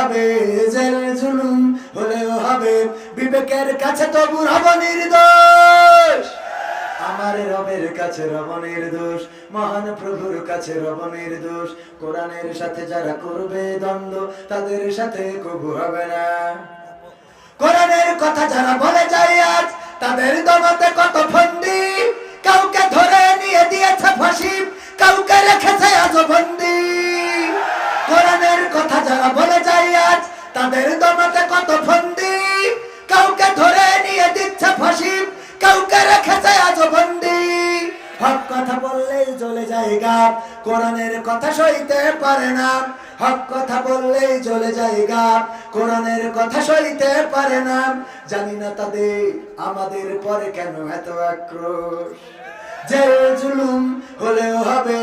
হবে, জেল জুলুম হলেও হবে। বিবেকের কাছে তবু রব নির্দোষ। আমার রবের কাছে রব নির্দোষ। মহান প্রভুর কাছে রব নির্দোষ। কোরআনের সাথে যারা করবে দ্বন্দ্ব, তাদের সাথে কবু হবে না। কোরআনের কথা যারা বলে যায় আজ, তাদের দমাতে কত ফন্দি। কাউকে ধরে নিয়ে দিয়েছে ফাঁসি, কাউকে রেখেছে আজ বন্দি। কোরআনের কথা যারা বলে যায় আজ, তাদের দমাতে কত ফন্দি। কাউকে ধরে নিয়ে দিচ্ছে ফাঁসি কাউকে রেখেছে আজ বন্দি। হক কথা বললেই চলে যায় গাপ কোরআনের কথা সইতে পারে না। হক কথা বললেই চলে যায় গাপ কোরআনের কথা সইতে পারে না। জানি না তাদের আমাদের পরে কেন এত আক্রোশ। জেল জুলুম হলেও হবে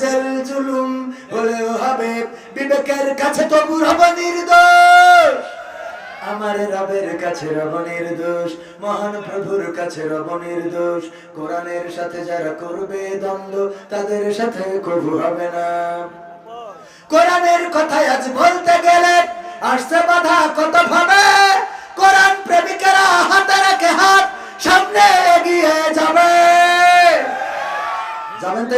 জেল জুলুম হলেও হবে। বিবেকের কাছে তবু হব নির্দোষ। আমার রবের কাছে রব নির্দোষ। মহান প্রভুর কাছে রব নির্দোষ। কোরআনের সাথে যারা করবে দ্বন্দ্ব, তাদের সাথে কবু হবে না। কোরআনের কথাই আজ বলতে গেলে, আসছে বাধা কত ভাবে?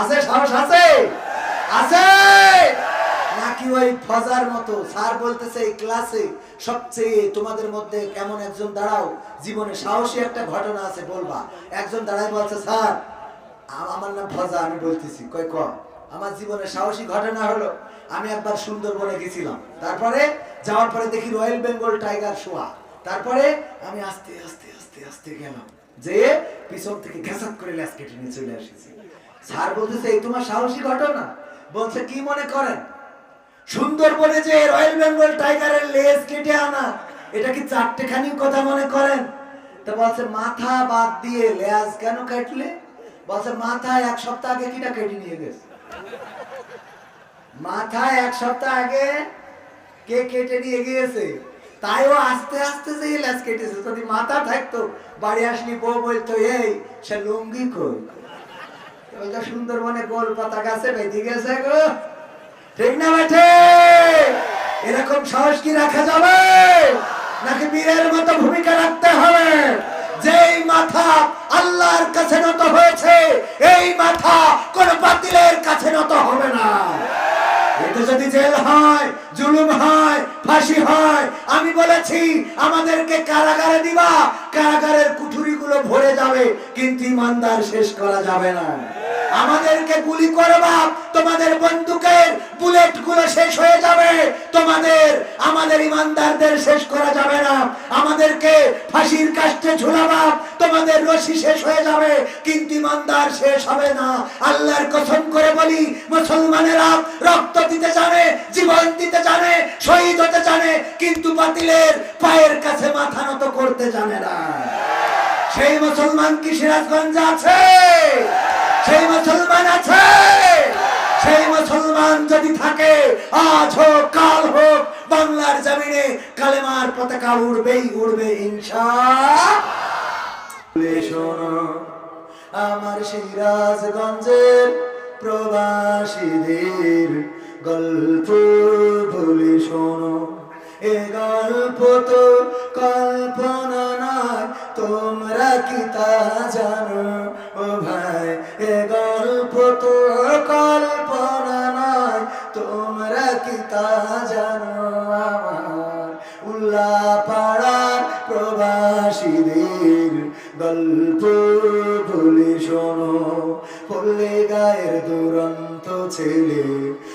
আছে, সাহস আছে? আছে? নাকি ওই ফজার মতো? স্যার বলতেছে, এই ক্লাসে সবচেয়ে তোমাদের মধ্যে কেমন একজন দাঁড়াও, জীবনে সাহসী একটা ঘটনা আছে, বলবা। একজন দাঁড়ায় বলছে, স্যার আমার নাম ফজা, আমি বলতেছি। কয়, ক? আমার জীবনে সাহসী ঘটনা হলো, আমি একবার সুন্দরবনে গেছিলাম। তারপরে যাওয়ার পরে দেখি রয়্যাল বেঙ্গল টাইগার শোয়া। তারপরে আমি আস্তে আস্তে আস্তে আস্তে গেলাম। যে পিছন থেকে ঘেসাত করে ল্যাস কেটে নিয়ে চলে আসিছি স্যার বলতেছে, এই তোমার সাহসী ঘটনা? বলছে, কি মনে করেন? সুন্দরবনে যে রয়্যাল বেঙ্গল টাইগারের লেজ কেটে আনা, এটা কি চারটেখানি কথা মনে করেন? বলছে, মাথা বাদ দিয়ে লেজ কেন কাটলে? বলছে মাথা এক সপ্তাহ আগে কিটা কেটে নিয়ে গেছে? মাথা এক সপ্তাহ আগে কে কেটে নিয়ে গিয়েছে? তাইও আস্তে আস্তে যে লেজ কেটেছে, যদি মাথা থাকতো, বাড়ি আসলি বউ বলতো, এই, সে লুঙ্গি কই? ওইটা সুন্দরবনে গোল পাতা গাছে বেঁধে গেছে গো। ঠিক না বেঠে এরকম সাহস কি রাখা যাবে? নাকি বীরের মতো ভূমিকা রাখতে হবে? যেই মাথা আল্লাহর কাছে নত হয়েছে, এই মাথা কোন বাতিলের কাছে নত হবে না। এতে যদি জেল হয়, জুলুম হয় ফাঁসি হয়। আমি বলেছি, আমাদেরকে কারাগারে দিবা, কারাগারের কুঠুরিগুলো ভরে যাবে, কিন্তু ইমানদার শেষ করা যাবে না। আমাদেরকে গুলি করবা তোমাদের বন্দুকের বুলেটগুলো শেষ হয়ে যাবে, তোমাদের, আমাদের ইমানদারদের শেষ করা যাবে না। আমাদেরকে ফাঁসির কাষ্টে ঝুলাবা তোমাদের রশি শেষ হয়ে যাবে, কিন্তু ইমানদার শেষ হবে না। আল্লাহর কসম করে বলি, মুসলমানেরা রক্ত দিতে জানে, জীবন দিতে জানে, শহীদ হতে জানে, কিন্তু বাতিলের পায়ের কাছে মাথা নত করতে জানে না। সেই মুসলমান কি সিরাজগঞ্জ আছে? সেই মুসলমান আছে? সেই মুসলমান যদি থাকে, আজ হোক, কাল হোক, বাংলার জমিনে কালেমার পতাকা উড়বেই, উড়বে ইনশা আমার সিরাজগঞ্জের প্রবাসীদের গল্প বলে শোনো। এ গল্প তো কল্পনা নয়, তোমরা কি তা জানো? ও ভাই, এ গল্প তো কল্পনা নয়, তোমরা কি তা জানো? আমার উল্লাহ পাড়ার প্রবাসীদের গল্প বলে শোনো। পল্লে গায়ের দুরন্ত ছেলে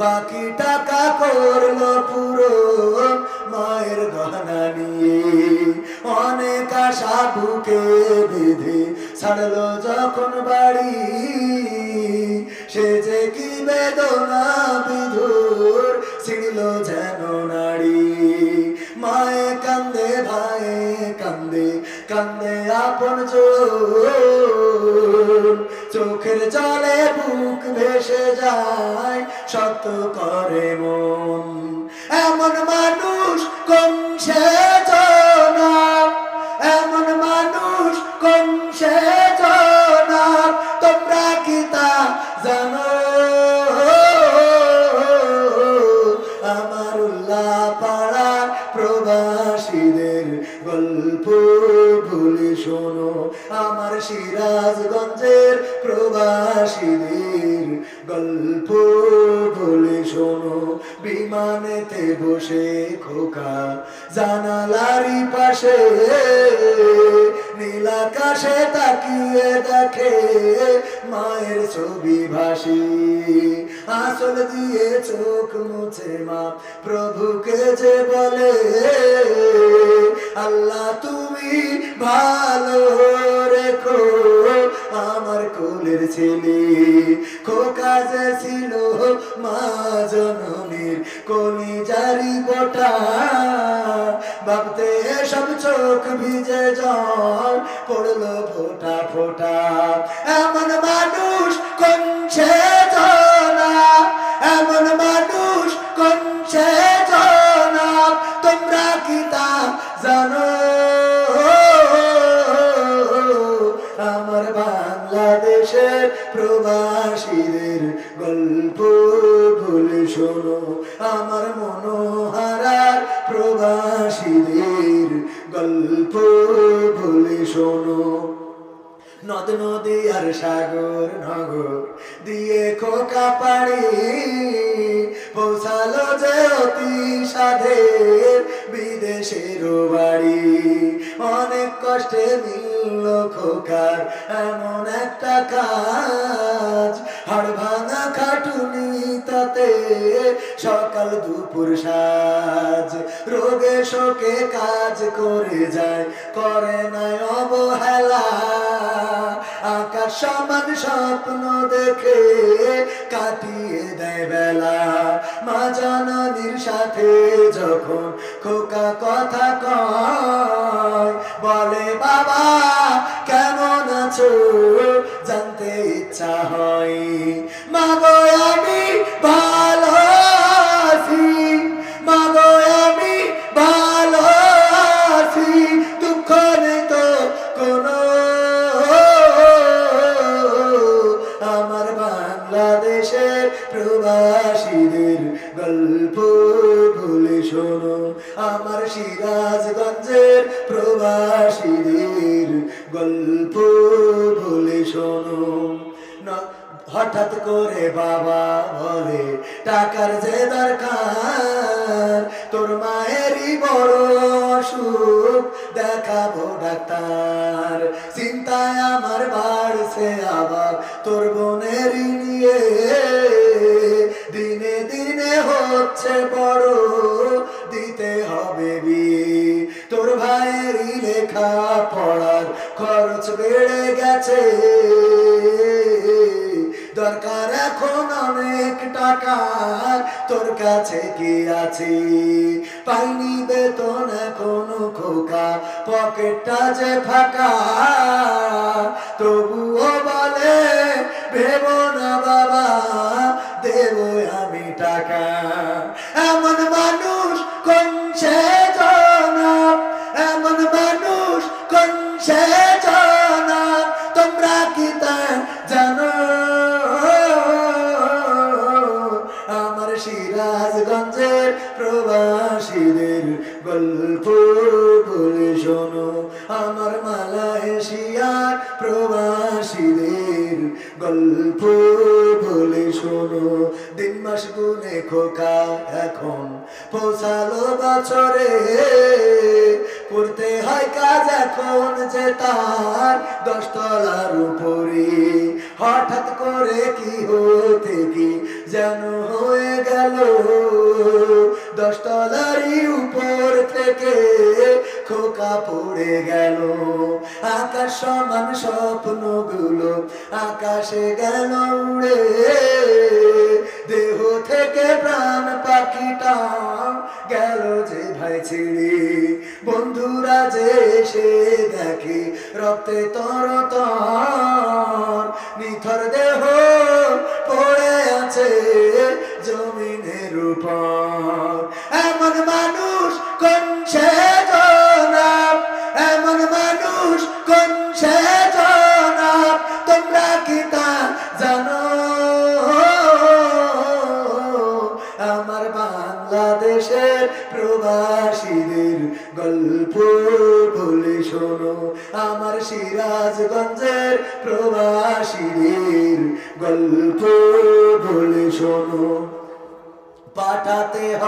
বাকি টাকা করল পুরো মায়ের গহনা নিয়ে। অনেক আশা বুকে বেঁধে ছাড়লো যখন বাড়ি। সে যে কি বেদনা বিধুর ছিড়ল যেন নারী মায়ে কান্দে ভাইয়ে কান্দে কান্দে আপন চোর চোখের জলে বুক ভেসে যায় সত্য করে মন। এমন মানুষ কোন সে বিমানেতে বসে খোকা জানালারি পাশে। নীলাকাশে তাকিয়ে দেখে মায়ের ছবি ভাসি। আসল দিয়ে চোখ মুছে মা প্রভুকে যে বলে, আল্লাহ, তুমি ভালো রেখো। আমার কোলের ছেলে খোকা যে ছিল মা জননীর কলি জারি বটা। ভাবতে সব চোখ ভিজে জল পড়ল ফোটা ফোটা। এমন মানুষ কোন সে সাগর, নগর দিয়ে খোকা পাড়ি পৌঁছালো যে অতি সাধের বিদেশের বাড়ি। অনেক কষ্টে মিলল খোকার এমন একটা কাজ। হাড় ভাঙা খাটুনি তাতে সকাল দুপুর সাজ। রোগে শোকে কাজ করে যায়, করে নাই অবহেলা। আকাশ সমান স্বপ্ন দেখে কাটিয়ে দেয় বেলা। মা জানানির সাথে যখন খোকা কথা কয়, বলে, বাবা, কেমন আছো? জানতে ইচ্ছা হয়। তোর মায়েরই বড় অসুখ দেখাবো ডাক্তার। চিন্তায় আমার বাড়ছে আবার তোর বোনেরই নিয়ে। দিনে দিনে হচ্ছে বড়, দিতে হবে বিয়ে তোর ভাইয়েরই লেখা পড়ার খরচ বেড়ে গেছে। দরকার এখন অনেক টাকা তোর কাছে কি আছে? পাইনি বেতন এখনও খোকা, পকেটটা যে ফাঁকা। তবুও বলে, ভেব না বাবা, দেব আমি টাকা। এমন পৌঁছালো বছরে। করতে হয় কাজ এখন যে তার দশতলার উপরে। হঠাৎ করে কি হতে কি যেন হয়ে গেল। দশতলারই উপর থেকে খোকা পড়ে গেল। আকাশ সমান স্বপ্নগুলো আকাশে গেল উড়ে। দেহ থেকে প্রাণ পাখিটা গেল যে ভাই ছিড়ি বন্ধুরা যে সে দেখে রক্তে তর তর নিথর দেহ পড়ে আছে জমিনের উপর।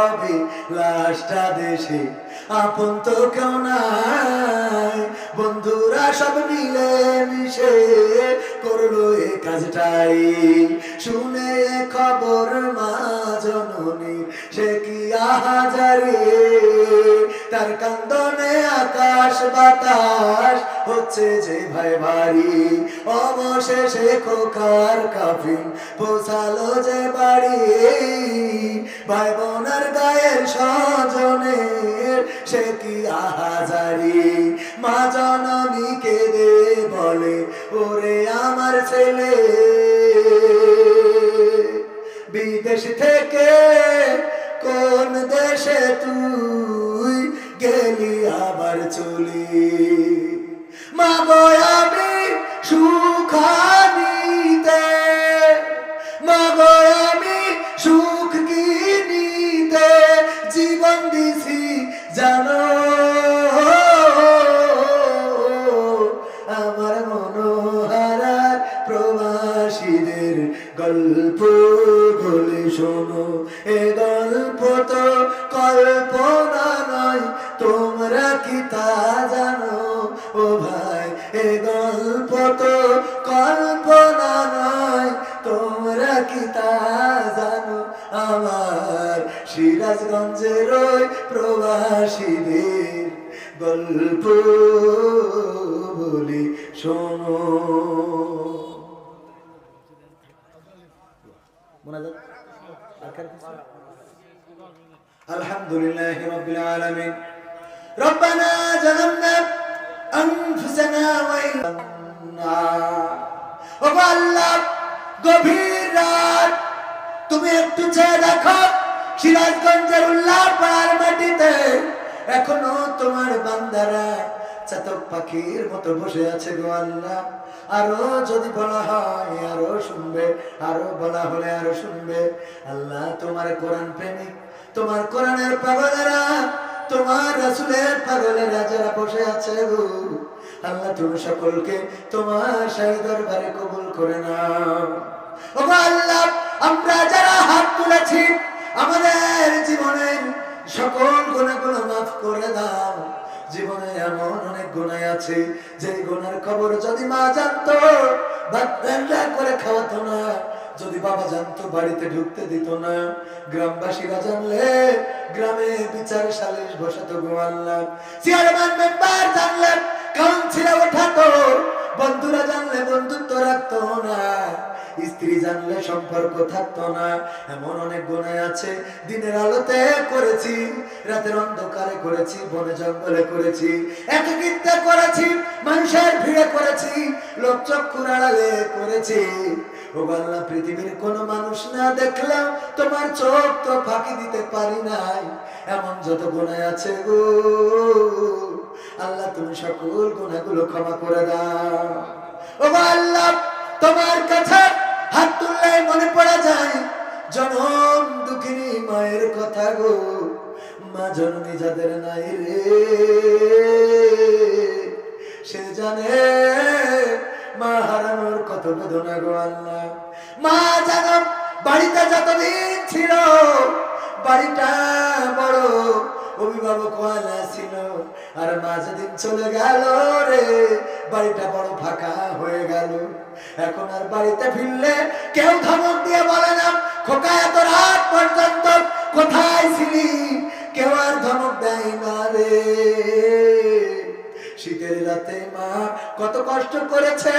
হবে লাশটা দেশে? আপন তো কেউ নাই। বন্ধুরা সব মিলে মিশে করল এ কাজটাই। শুনে খবর মা জননী, সে কি আহাজারে তার কান্দনে আকাশ বাতাস হচ্ছে যে ভাই বাড়ি অবশেষে খোকার কাফিন পৌঁছালো যে বাড়ি। ভাই বোনার গায়ের স্বজনের সে কি আহাজারি। মা জননীকে দে বলে, ওরে আমার ছেলে, বিদেশ থেকে কোন দেশে তুই গেলি আবার চলি। মা সুখানিতে। মা সুখ জীবন দিছি জানো। আমার মনোহারার প্রবাসীদের গল্প বলে শোনো। এ গল্প তো কল্পনা সিরাজগঞ্জের ওই প্রবাসীদের গল্প বলি শোনো الحمد لله رب العالمين ربنا ظلمنا أنفسنا وإن আল্লাহ গভীর রাত তুমি একটু চেয়ে দেখো সিরাজগঞ্জের উল্লাহ পাড়ার মাটিতে এখনও তোমার বান্দারা চাতক পাখির মতো বসে আছে গো আল্লাহ। আরও যদি বলা হয়, আরও শুনবে, আরও বলা হলে আরও শুনবে। আল্লাহ তোমার কোরআন প্রেমিক, তোমার কোরআনের পাগলেরা, তোমার রাসুলের পাগলেরা যারা বসে আছে গো, আল্লাহ তুমি সকলকে তোমার সেই দরবারে কবুল করে নাও। ও আল্লাহ, আমরা যারা হাত তুলেছি আমাদের জীবনের সকল গুণাগুলো মাফ করে দাও। জীবনে এমন অনেক গুণায় আছে যে গুণার খবর যদি মা জানতো করে খাওয়াতো না। যদি বাবা জানতো, বাড়িতে ঢুকতে দিত না। গ্রামবাসীরা জানলে গ্রামে বিচার সালিশ বসাতো গো আল্লাহ। চেয়ারম্যান মেম্বার জানলে কাউন্সিলে ওঠাতো বন্ধুরা জানলে বন্ধুত্ব রাখতো না। স্ত্রী জানলে সম্পর্ক থাকতো না। এমন অনেক গুণায় আছে। দিনের আলোতে করেছি, রাতের অন্ধকারে করেছি, বনে জঙ্গলে করেছি। একাকিত্বে করেছি, মানুষের ভিড়ে করেছি, লোক চক্ষুর আড়ালে করেছি। ও আল্লাহ পৃথিবীর কোন মানুষ না দেখলাম তোমার চোখ তো ফাঁকি দিতে পারি নাই। এমন যত গুণায় আছে গো। আল্লাহ, তুমি সকল গুণাগুলো ক্ষমা করে দাও। ও আল্লাহ তোমার কাছে হাত তুললে মনে পড়া যায়, জনম দুঃখিনী মায়ের কথা গো, মা জননী যাদের নাই রে। সে জানে মা হারানোর কত বেদনা গো আল্লাহ। মা জানো বাড়িতে যতদিন ছিল, বাড়িটা বড় অভিভাবক ছিল। আর মা যেদিন চলে গেল রে, বাড়িটা বড় ফাঁকা হয়ে গেল। এখন আর বাড়িতে ফিরলে কেউ ধমক দিয়ে বলে না, খোকা, এত রাত পর্যন্ত কোথায় ছিলি? কেউ আর ধমক দেয় না রে। শীতের রাতে মা কত কষ্ট করেছে,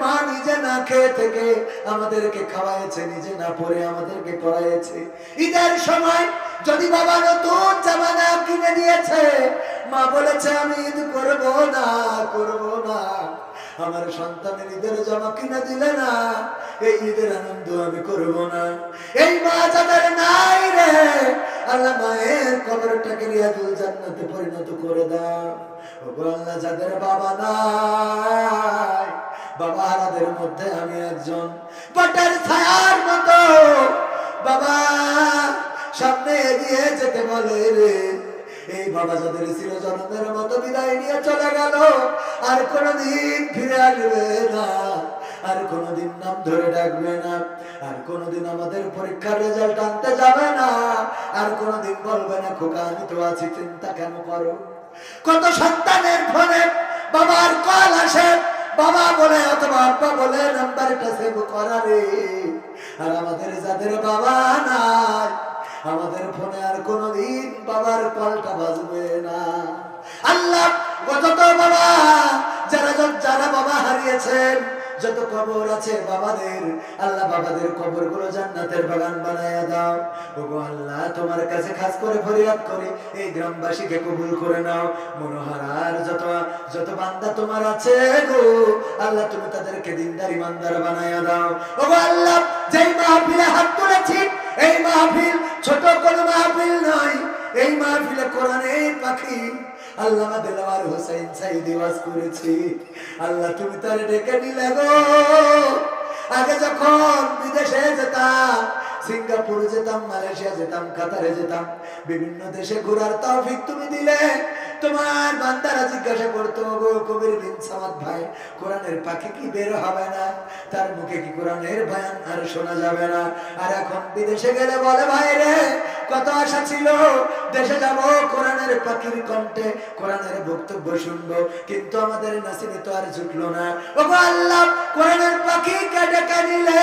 মা নিজে না খেয়ে থেকে আমাদেরকে খাওয়াইছে নিজে না পরে আমাদেরকে পড়াইছে ঈদের সময় যদি বাবা নতুন জামা না কিনে দিয়েছে, মা বলেছে, আমি ঈদ করব না করব না। আমার সন্তানের ঈদের জামা কিনে দিলে না, এই ঈদের আনন্দ আমি করব না। এই মা যাদের নাই রে, আল্লাহ মায়ের কবরটাকে রিয়াজুল জান্নাতে পরিণত করে দাও। ওগো আল্লাহ, যাদের বাবা নাই, বাবা হারাদের মধ্যে আমি একজন। বটের ছায়ার মতো, বাবা, সামনে এগিয়ে যেতে বলে রে। এই বাবা যাদের ছিল জনমের মতো বিদায় নিয়ে চলে গেল, আর কোনোদিন ফিরে আসবে না, আর কোনোদিন নাম ধরে ডাকবে না, আর কোনোদিন আমাদের পরীক্ষার রেজাল্ট আনতে যাবে না, আর কোনোদিন বলবে না, খোকা, আমি তো আছি, চিন্তা কেন করো? কত সন্তানের ফোনে বাবার কল আসে, বাবা বলে, অথবা আব্বা বলে নাম্বারটা সেভ করা রে। আর আমাদের যাদের বাবা নাই আমাদের ফোনে আর কোনোদিন বাবার কলটা বাজবে না। আল্লাহ কত বাবা, যারা যারা বাবা হারিয়েছেন, যত কবর আছে বাবাদের, আল্লাহ বাবাদের কবরগুলো জান্নাতের বাগান বানায়া দাও। ওগো আল্লাহ, তোমার কাছে খাস করে ফরিয়াদ করি, এই গ্রামবাসীকে কবুল করে নাও। মনোহারার যত যত বান্দা তোমার আছে গো, আল্লাহ তুমি তাদেরকে দিনদার ইমানদার বানায়া দাও। ওগো আল্লাহ, যেই মাহফিলে হাত তুলেছি, এই মাহফিল ছোট কোনো মাহফিল নয়। এই মাহফিলে কোরআনে পাখি। আল্লাহ দেলাওয়ার হোসেন সাইদি ওয়াজ করেছি। আল্লাহ তুমি তার ডেকে নিলে গো। আগে যখন বিদেশে যেতাম, সিঙ্গাপুর যেতাম, মালয়েশিয়া যেতাম, কাতারে যেতাম, বিভিন্ন দেশে ঘোরার তৌফিক তুমি দিলে। তোমার বান্দারা জিজ্ঞাসা করতো গো কবির বিন সামাদ ভাই, কোরআনের পাখি কি বের হবে না? তার মুখে কি কোরআনের ভয়ান আর শোনা যাবে না? আর এখন বিদেশে গেলে বলে, ভাই রে কত আশা ছিল, দেশে যাব, কোরআনের পাখির কণ্ঠে কোরআনের বক্তব্য শুনব। কিন্তু আমাদের নাসিবে তো আর জুটলো না। ও গো আল্লাহ, কোরআনের পাখি কেটে কানিলে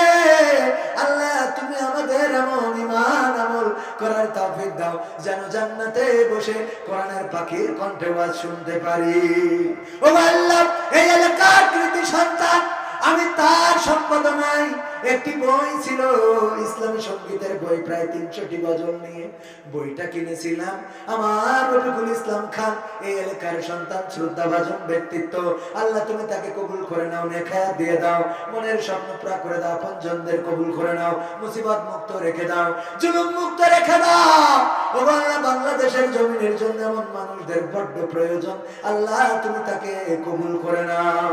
আল্লাহ, তুমি আমাদের এমন ইমান আমল করার তৌফিক দাও, যেন জান্নাতে বসে কোরআনের পাখির কণ্ঠে ওয়াজ শুনতে পারি। ও আল্লাহ, এই এলাকার কৃতি সন্তান আমি তার সম্পাদনায় একটি বই ছিল, ইসলামী সঙ্গীতের বই, প্রায় তিনশোটি গজল নিয়ে। বইটা কিনেছিলাম। আমার রফিকুল ইসলাম খান, এই এলাকার সন্তান শ্রদ্ধা ভাজন ব্যক্তিত্ব। আল্লাহ, তুমি তাকে কবুল করে নাও, নেখায়াত দিয়ে দাও। মনের স্বপ্ন পুরা করে দাও, আপনজনদের কবুল করে নাও। মুসিবত মুক্ত রেখে দাও। জুলুম মুক্ত রেখে দাও। ও বাংলা, বাংলাদেশের জমিনের জন্য এমন মানুষদের বড্ড প্রয়োজন। আল্লাহ, তুমি তাকে কবুল করে নাও।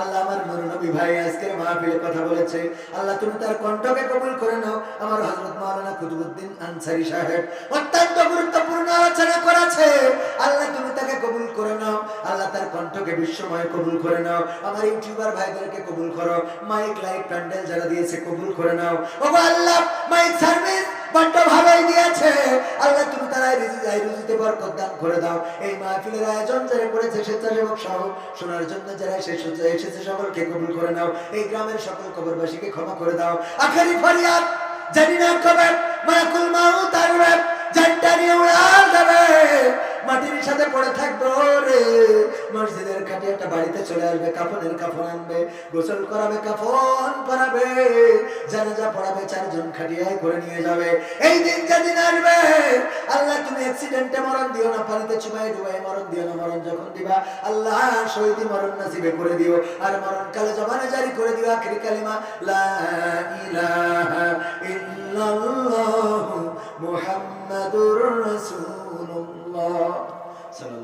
আল্লাহ আমার নবী ভাই আজকের মাহফিলে কথা বলেছে। আল্লাহ তুমি তার কণ্ঠকে কবুল করে নাও। আমার হযরত মাওলানা কুতুবউদ্দিন আনসারী সাহেব অত্যন্ত গুরুত্বপূর্ণ আলোচনা করেছে। আল্লাহ তুমি তাকে কবুল করে নাও। আল্লাহ তার কণ্ঠকে বিশ্বময় কবুল করে নাও। আমার ইউটিউবার ভাইদেরকে কবুল করো। মাইক লাইট প্যান্ডেল যারা দিয়েছে কবুল করে নাও। ও আল্লাহ, মাইক সার্ভিস। বড্ড ভালোই দিয়েছে। আল্লাহ তুমি তার আয় রিজি রুজিতে বরকত দান করে দাও। এই মাহফিলের আয়োজন যারা করেছে স্বেচ্ছাসেবক সহ, শোনার জন্য যারা এসেছে এসেছে সকলকে কবুল করে নাও। এই গ্রামের সকল কবরবাসীকে ক্ষমা করে দাও। আখেরি ফরিয়াদ, জানি না কবে মাকুল মাউ তার জানটা নিয়ে উড়াল যাবে। মাটির সাথে পড়ে থাকব রে। মসজিদের খাটে একটা বাড়িতে চলে আসবে, কাফনের কাফন আনবে, গোসল করাবে, কাফন পরাবে, জানাজা পড়াবে, চারজন খাটিয়ায় করে নিয়ে যাবে। এই দিন যেদিন আসবে, আল্লাহ তুমি অ্যাক্সিডেন্টে মরণ দিও না, পানিতে চুমাই ডুবাই মরণ দিও না, মরণ যখন দিবা, আল্লাহ শহীদি মরণ নাসিবে করে দিও। আর মরণ কালে জমানে জারি করে দিও আখরি কালিমা, লা ইলাহা ইল্লাল্লাহু মুহাম্মাদুর রাসূলুল্লাহ